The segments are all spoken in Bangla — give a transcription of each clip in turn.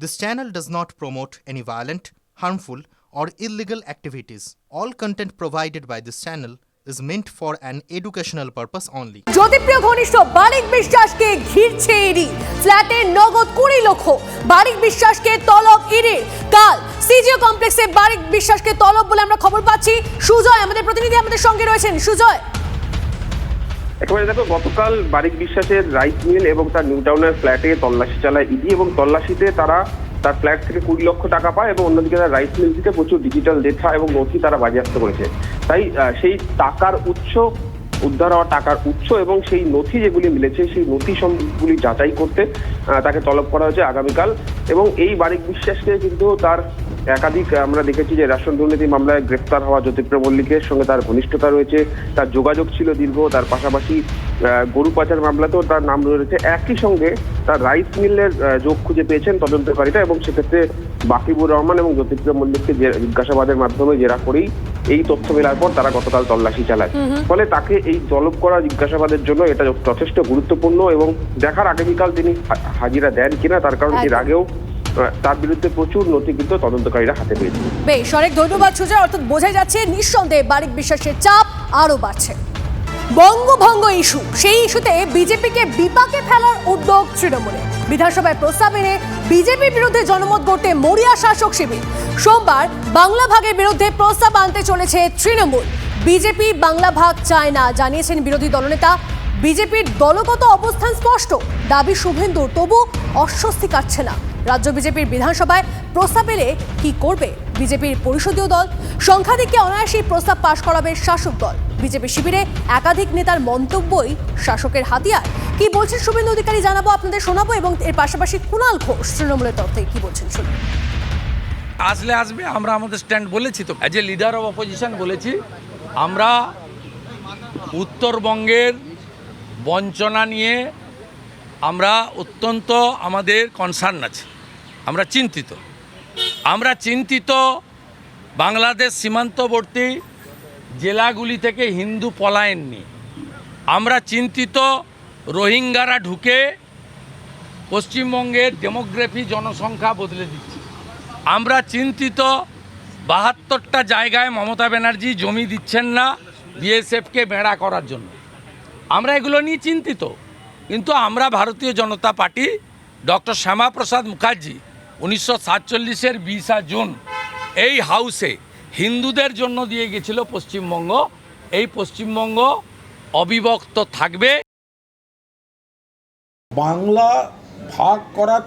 This channel does not promote any violent, harmful, or illegal activities. All content provided by this channel is meant for an educational purpose only. Jyotipriya ঘনিষ্ঠ বারিক বিশ্বাসকে ঘিরছে ইডি ফ্ল্যাটে নগদ কুড়ি লক্ষ বারিক বিশ্বাসকে তলব ইডি কাল সিজিও কমপ্লেক্সে বারিক বিশ্বাসকে তলব বলে আমরা খবর পাচ্ছি সুজয় আমাদের প্রতিনিধি আমাদের সঙ্গে রয়েছেন সুজয় একেবারে দেখো, গতকাল বারিক বিশ্বাসের রাইস মিল এবং তার নিউ টাউনের ফ্ল্যাটে তল্লাশি চালায় ইডি এবং তল্লাশিতে তারা তার ফ্ল্যাট থেকে কুড়ি লক্ষ টাকা পায় এবং অন্যদিকে তার রাইস মিল থেকে প্রচুর ডিজিটাল ডেটা এবং নথি তারা বাজেয়াপ্ত করেছে। তাই সেই টাকার উৎস উদ্ধার হওয়া টাকার উৎস এবং সেই নথি যেগুলি মিলেছে, সেই নথি সংগুলি যাচাই করতে তাকে তলব করা হয়েছে আগামীকাল। এবং এই বারিক বিশ্বাসকে কিন্তু তার একাধিক, আমরা দেখেছি যে রেশন দুর্নীতি মামলায় গ্রেফতার হওয়া জ্যোতিপ্রিয় মল্লিকের সঙ্গে তার ঘনিষ্ঠতা রয়েছে। তার যোগাযোগ ছিল দীর্ঘ, তার পাশাপাশি গরু পাচার মামলাতেও তার নাম রয়েছে। একই সঙ্গে তার রাইস মিলের যোগ খুঁজে পেয়েছেন তদন্তকারীরা এবং সেক্ষেত্রে বাকিবুর রহমান এবং জ্যোতিপ্রিয় মল্লিককে জিজ্ঞাসাবাদের মাধ্যমে জেরা করেই এই তথ্য মেলার পর তারা গতকাল তল্লাশি চালায়। ফলে তাকে এই তলব করা জিজ্ঞাসাবাদের জন্য এটা যথেষ্ট গুরুত্বপূর্ণ এবং দেখার আগামীকাল তিনি হাজিরা দেন কিনা তার কারণ এর আগেও তার বিরুদ্ধে প্রচুর নথি কিন্তু তদন্তকারীরা হাতে পেয়েছে। বেশ অনেক ধন্যবাদ সুজয়। অর্থাৎ বোঝাই যাচ্ছে নিঃসন্দেহে বারিক বিশ্বাসের চাপ আরও বাড়ছে। বঙ্গভঙ্গ ইস্যু। সেই ইস্যুতে বিজেপিকে বিপাকে ফেলার উদ্যোগ তৃণমূলে বিধানসভায় প্রস্তাব এনে বিজেপির বিরুদ্ধে জনমত গড়তে মরিয়া শাসক শিবির। সোমবার বাংলা ভাগের বিরুদ্ধে প্রস্তাব আনতে চলেছে তৃণমূল। বিজেপি বাংলা ভাগ চায় না, জানিয়েছেন বিরোধী দলনেতা। বিজেপির দলগত অবস্থান স্পষ্ট। দাবি শুভেন্দুর, তবু অস্বস্তি কাটছে না। রাজ্য বিজেপির বিধানসভায় প্রস্তাব এলে কি করবে বিজেপির পরিষদীয় দল? সংখ্যাধিক্যে অনায়াসেই প্রস্তাব পাশ করাবে শাসক দল। বিজেপি শিবিরে একাধিক নেতার মন্তব্যই শাসকের হাতিয়ার। কি বলছেন শুভেন্দু অধিকারী জানাব, আপনাদের শোনাবো এবং এর পাশাপাশি কুণাল ঘোষ তৃণমূলের তরফ কি বলছেন শুনুন। আসলে আসবে, আমরা আমাদের স্ট্যান্ড বলেছি তো। As a leader of opposition বলেছি, আমরা উত্তরবঙ্গের বঞ্চনা নিয়ে আমরা অত্যন্ত আমাদের কনসার্ন আছে। আমরা চিন্তিত। আমরা চিন্তিত বাংলাদেশ সীমান্তবর্তী জেলাগুলি থেকে হিন্দু পলায়ন নিয়ে আমরা চিন্তিত, রোহিঙ্গারা ঢুকে পশ্চিমবঙ্গের ডেমোগ্রাফি জনসংখ্যা বদলে দিচ্ছে। আমরা চিন্তিত, বাহাত্তরটা জায়গায় মমতা ব্যানার্জি জমি দিচ্ছেন না বিএসএফকে বেড়া করার জন্য। আমরা এগুলো নিয়ে চিন্তিত, কিন্তু আমরা ভারতীয় জনতা পার্টি ডক্টর শ্যামাপ্রসাদ মুখার্জি উনিশশো সাতচল্লিশের বিশা জুন এই হাউসে হিন্দুদের জন্য দিয়ে গেছিল পশ্চিমবঙ্গ। এই পশ্চিমবঙ্গ অবিভক্ত থাকবে। বাংলা ভাগ করার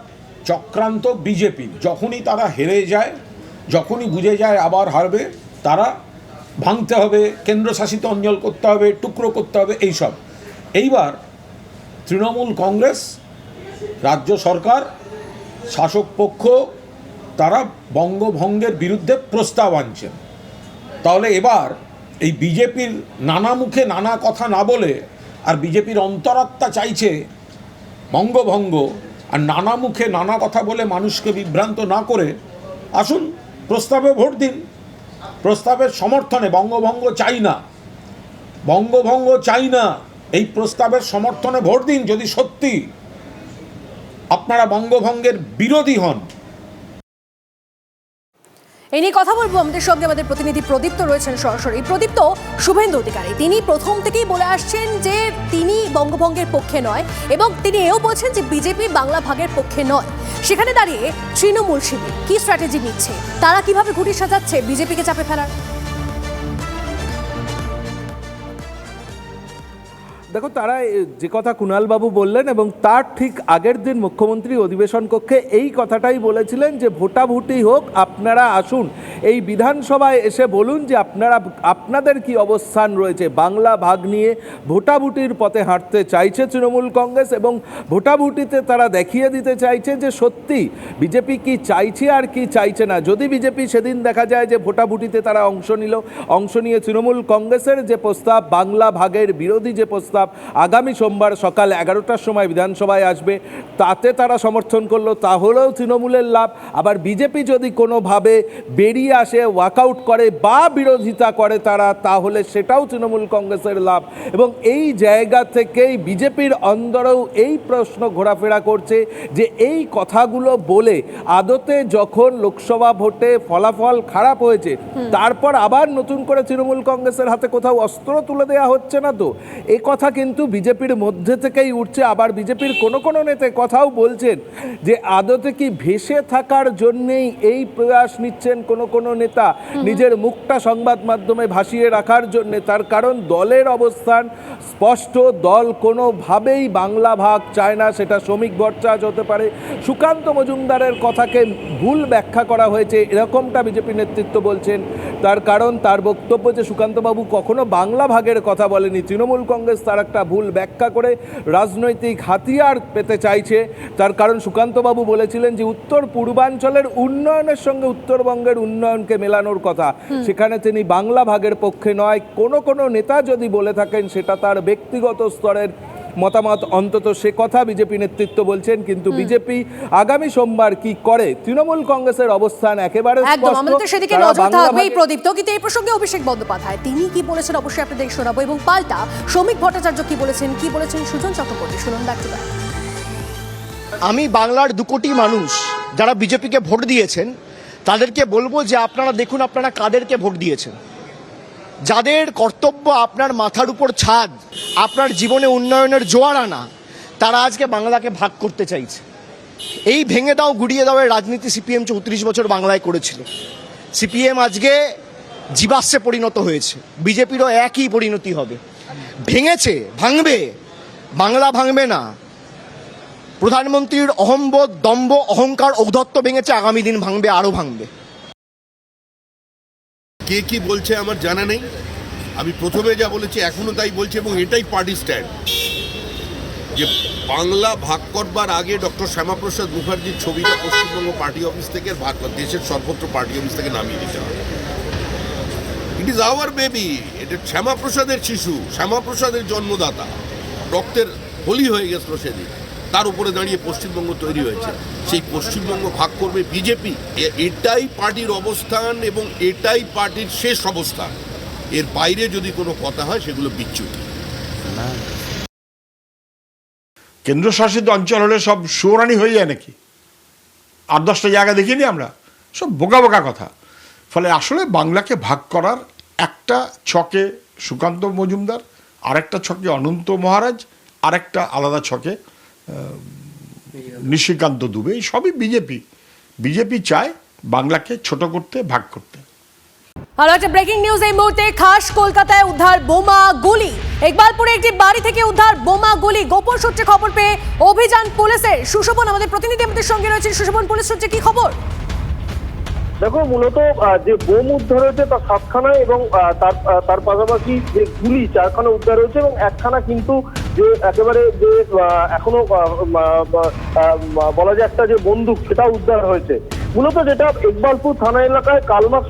চক্রান্ত বিজেপি। যখনই তারা হেরে যায়, যখনই বুঝে যায় আবার হারবে, তারা ভাঙতে হবে, কেন্দ্রশাসিত অঞ্চল করতে হবে, টুকরো করতে হবে, এইসব। এইবার তৃণমূল কংগ্রেস, রাজ্য সরকার, শাসক পক্ষ তারা বঙ্গভঙ্গের বিরুদ্ধে প্রস্তাব আনছেন। তাহলে এবার এই বিজেপির নানা মুখে নানা কথা না বলে আর বিজেপির অন্তরাত্মা চাইছে বঙ্গভঙ্গ আর নানা মুখে নানা কথা বলে মানুষকে বিভ্রান্ত না করে আসুন প্রস্তাবে ভোট দিন। প্রস্তাবের সমর্থনে বঙ্গভঙ্গ চাই না। বঙ্গভঙ্গ চাই না, এই প্রস্তাবের সমর্থনে ভোট দিন যদি সত্যি আপনারা বঙ্গভঙ্গের বিরোধী হন। এই নিয়ে কথা বলব আমাদের সঙ্গে আমাদের প্রতিনিধি প্রদীপ্ত রয়েছেন সরাসরি। প্রদীপ্ত, শুভেন্দু অধিকারী, তিনি প্রথম থেকেই বলে আসছেন যে তিনি বঙ্গভঙ্গের পক্ষে নয় এবং তিনি এও বলছেন যে বিজেপি বাংলা ভাগের পক্ষে নয়। সেখানে দাঁড়িয়ে তৃণমূল শিবির কি স্ট্র্যাটেজি নিচ্ছে? তারা কীভাবে ঘুটি সাজাচ্ছে? বিজেপিকে চাপে ফেলার দেখো, তারা যে কথা কুণালবাবু বললেন এবং তার ঠিক আগের দিন মুখ্যমন্ত্রী অধিবেশন কক্ষে এই কথাটাই বলেছিলেন যে, ভোটাভুটি হোক, আপনারা আসুন। এই বিধানসভায় এসে বলুন যে আপনারা, আপনাদের কি অবস্থান রয়েছে? বাংলা ভাগ নিয়ে ভোটাভুটির পথে হাঁটতে চাইছে তৃণমূল কংগ্রেস এবং ভোটাভুটিতে তারা দেখিয়ে দিতে চাইছে যে সত্যি বিজেপি কি চাইছে আর কি চাইছে না। যদি বিজেপি সেদিন দেখা যায় যে ভোটাভুটিতে তারা অংশ নিল, অংশ নিয়ে তৃণমূল কংগ্রেসের যে প্রস্তাব, বাংলা ভাগের বিরোধী যে প্রস্তাব আগামী সোমবার সকাল এগারোটার সময় বিধানসভায় আসবে, তাতে তারা সমর্থন করল, তাহলেও তৃণমূলের লাভ। আবার বিজেপি যদি কোনোভাবে বেরিয়ে আসে ওয়াকআউট করে বা বিরোধিতা করে তারা তাহলে সেটাও তৃণমূল কংগ্রেসের লাভ। এবং এই জায়গা থেকেই বিজেপির অন্দরেও এই প্রশ্ন ঘোরাফেরা করছে যে এই কথাগুলো বলে আদতে যখন লোকসভা ভোটে ফলাফল খারাপ হয়েছে তারপর আবার নতুন করে তৃণমূল কংগ্রেসের হাতে কোথাও অস্ত্র তুলে দেওয়া হচ্ছে না তো? এ কথা কিন্তু বিজেপির মধ্যে থেকেই উঠছে। আবার বিজেপির কোনো কোনো নেতা কথাও বলছেন যে আদতে কি ভেসে থাকার জন্যেই এই প্রয়াস নিচ্ছেন কোনো কোনো নেতা নিজের মুখটা সংবাদ মাধ্যমে ভাসিয়ে রাখার জন্যে তার কারণ দলের অবস্থান স্পষ্ট দল কোনোভাবেই বাংলা ভাগ চায় না সেটা শ্রমিক ভট্টাচ হতে পারে। সুকান্ত মজুমদারের কথাকে ভুল ব্যাখ্যা করা হয়েছে এরকমটা বিজেপি নেতৃত্ব বলছেন। তার কারণ তার বক্তব্য যে সুকান্তবাবু কখনো বাংলা ভাগের কথা বলেনি তৃণমূল কংগ্রেস তার একটা ভুল ব্যাখ্যা করে রাজনৈতিক হাতিয়ার পেতে চাইছে। তার কারণ সুকান্তবাবু বলেছিলেন যে উত্তর পূর্বাঞ্চলের উন্নয়নের সঙ্গে উত্তরবঙ্গের উন্নয়নকে মেলানোর কথা। সেখানে তিনি বাংলা ভাগের পক্ষে নয় কোনো কোনো নেতা যদি বলে থাকেন সেটা তার ব্যক্তিগত স্তরের মতামত। অন্তত সে কথা বিজেপি নেতৃত্ব বলছেন কিন্তু বিজেপি আগামী সোমবার কি করে? তৃণমূল কংগ্রেসের অবস্থান একেবারে একদম আমাদের সেদিকে নজর থাকবেই ভাগে- প্রদীপ্ত কিন্তু এই প্রসঙ্গে অভিষেক বন্দ্যোপাধ্যায় তিনি কি বলেছেন অবশ্যই আপনাদের শোনাবো। এবং পাল্টা শ্রমিক ভট্টাচার্য কি বলেছেন কি বলেছেন সুজন চক্রবর্তী? শুনুন ব্যাক আমি বাংলার দু কোটি মানুষ যারা বিজেপিকে ভোট দিয়েছেন তাদেরকে বলব যে আপনারা দেখুন, আপনারা কাদেরকে ভোট দিয়েছেন? যাদের কর্তব্য আপনার মাথার উপর ছাদ, আপনার জীবনে উন্নয়নের জোয়ার আনা, তারা আজকে বাংলাকে ভাগ করতে চাইছে। এই ভেঙে দাও, গুড়িয়ে দাও রাজনীতি সিপিএম চৌত্রিশ বছর বাংলায় করেছিল। সিপিএম আজকে জীবাশ্মে পরিণত হয়েছে। বিজেপিরও একই পরিণতি হবে। ভেঙেছে, ভাঙবে। বাংলা ভাঙবে না। প্রধানমন্ত্রীর অহম্বোধ, দম্ভ, অহংকার, ঔদ্ধত্য ভেঙেছে, আগামী দিন ভাঙবে, আরও ভাঙবে। কে কি বলছে আমার জানা নেই। আমি প্রথমে যা বলেছি, এখনও তাই বলছি এবং এটাই পার্টি স্ট্যান্ড। যে বাংলা ভাগ করবার আগে ডক্টর শ্যামাপ্রসাদ মুখার্জির ছবিটা পশ্চিমবঙ্গ পার্টি অফিস থেকে ভাগ দেশের সর্বত্র পার্টি অফিস থেকে নামিয়ে দিতে হবে ইট ইজ আওয়ার বেবি এটা শ্যামাপ্রসাদের শিশু, শ্যামাপ্রসাদের জন্মদাতা। রক্তের হোলি হয়ে গেছিল সেদিন। তার উপরে দাঁড়িয়ে পশ্চিমবঙ্গ তৈরি হয়েছে। সেই পশ্চিমবঙ্গ ভাগ করবে বিজেপি। এটাই পার্টির অবস্থান এবং এটাই পার্টির শেষ অবস্থান। এর বাইরে যদি কোনো কথা হয় সেগুলো বিচ্যুতি। কেন্দ্রশাসিত অঞ্চল হলে সব সুরানি হয়ে যায় নাকি? আট দশটা জায়গা দেখিনি আমরা? সব বোকা বোকা কথা। ফলে আসলে বাংলাকে ভাগ করার একটা ছকে সুকান্ত মজুমদার আরেকটা ছকে অনন্ত মহারাজ আরেকটা আলাদা ছকে নিশিকান্ত দুবে এই সবই বিজেপি বিজেপি চায় বাংলাকে ছোট করতে ভাগ করতে। আর একটা ব্রেকিং নিউজ এই মুহূর্তে খাস কলকাতায় উদ্ধার বোমা গুলি। ইকবালপুরে একটি বাড়ি থেকে উদ্ধার বোমা গুলি। গোপন সূত্রে খবর পেয়ে অভিযান পুলিশের সুশোভন আমাদের প্রতিনিধি আমাদের সঙ্গে রয়েছে সুশোভন। পুলিশ সূত্রে কি খবর? দেখো মূলত আহ, যে বোম উদ্ধার হয়েছে তার সাতখানা এবং আহ, তার তার পাশাপাশি যে গুলি চারখানা উদ্ধার হয়েছে এবং একখানা কিন্তু যে একেবারে যে এখনও বলা যায় একটা যে বন্দুক সেটা উদ্ধার হয়েছে। মূলত যেটা ইকবালপুর থানা এলাকায় কালমাস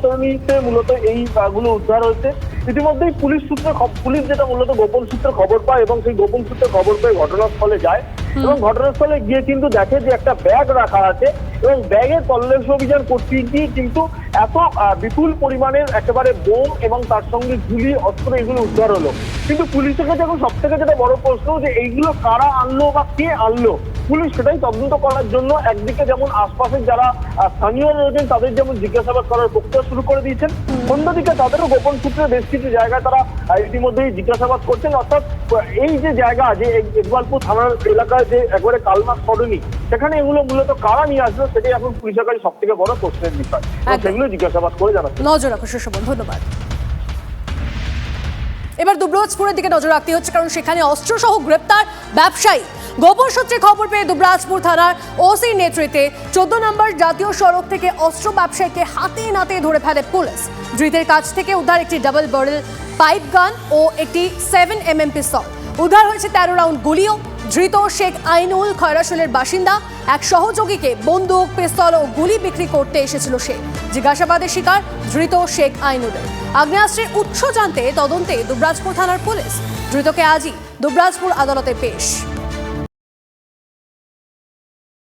মূলত এই গুলো উদ্ধার হয়েছে। ইতিমধ্যেই পুলিশ সূত্রে পুলিশ যেটা মূলত গোপন সূত্রে খবর পায় এবং সেই গোপন সূত্রে খবর পেয়ে ঘটনাস্থলে যায়। এবং ঘটনাস্থলে গিয়ে কিন্তু দেখে যে একটা ব্যাগ রাখা আছে এবং ব্যাগে তল্লাশি অভিযান করতে গিয়ে কিন্তু এত বিপুল পরিমাণের একেবারে বোম এবং তার সঙ্গে গুলি অস্ত্র এগুলো উদ্ধার হলো। কিন্তু পুলিশের কাছে এখন সব থেকে যেটা বড় প্রশ্ন যে এইগুলো কারা আনলো বা কে আনলো? পুলিশ সেটাই তদন্ত করার জন্য একদিকে যেমন আশপাশের যারা স্থানীয় রয়েছেন তাদের যেমন জিজ্ঞাসাবাদ করার প্রক্রিয়া শুরু করে দিয়েছেন অন্যদিকে তাদেরও গোপন সূত্রে বেশ কিছু জায়গায় তারা ইতিমধ্যেই জিজ্ঞাসাবাদ করছেন। অর্থাৎ এই যে জায়গা যে ইকবালপুর থানার এলাকায় যে একবারে কালমাস সরণি সেখানে এগুলো মূলত কারা নিয়ে আসলো সেটাই এখন পুলিশের কাছে সব থেকে বড় প্রশ্নের বিষয়। সেগুলো জিজ্ঞাসাবাদ করে জানাচ্ছে। নজর রাখো সুশোভন ধন্যবাদ। এবার দুবরাজপুরের দিকে নজর রাখতে হচ্ছে কারণ সেখানে অস্ত্রসহ গ্রেপ্তার ব্যবসায়ী। গোপন সূত্রে খবর পেয়ে দুবরাজপুর থানার ওসির নেতৃত্বে চোদ্দ নম্বর জাতীয় সড়ক থেকে অস্ত্র ব্যবসায়ীকে হাতে নাতে ধরে ফেলে পুলিশ। ধৃতের কাছ থেকে উদ্ধার একটি ডাবল ব্যারেল পাইপ গান ও একটি সেভেন এম এম পিস্তল। উদ্ধার হয়েছে তেরো রাউন্ড গুলিও। ধৃত শেখ আইনুল খয়রাসুলের বাসিন্দা, এক সহযোগীকে বন্দুক, পিস্তল ও গুলি বিক্রি করতে এসেছিল সে। জিজ্ঞাসাবাদের শিকার ধৃত শেখ আইনুলের। আগ্নেয়াস্ত্রের উৎস জানতে তদন্তে দুবরাজপুর থানার পুলিশ। ধৃতকে আজই দুবরাজপুর আদালতে পেশ।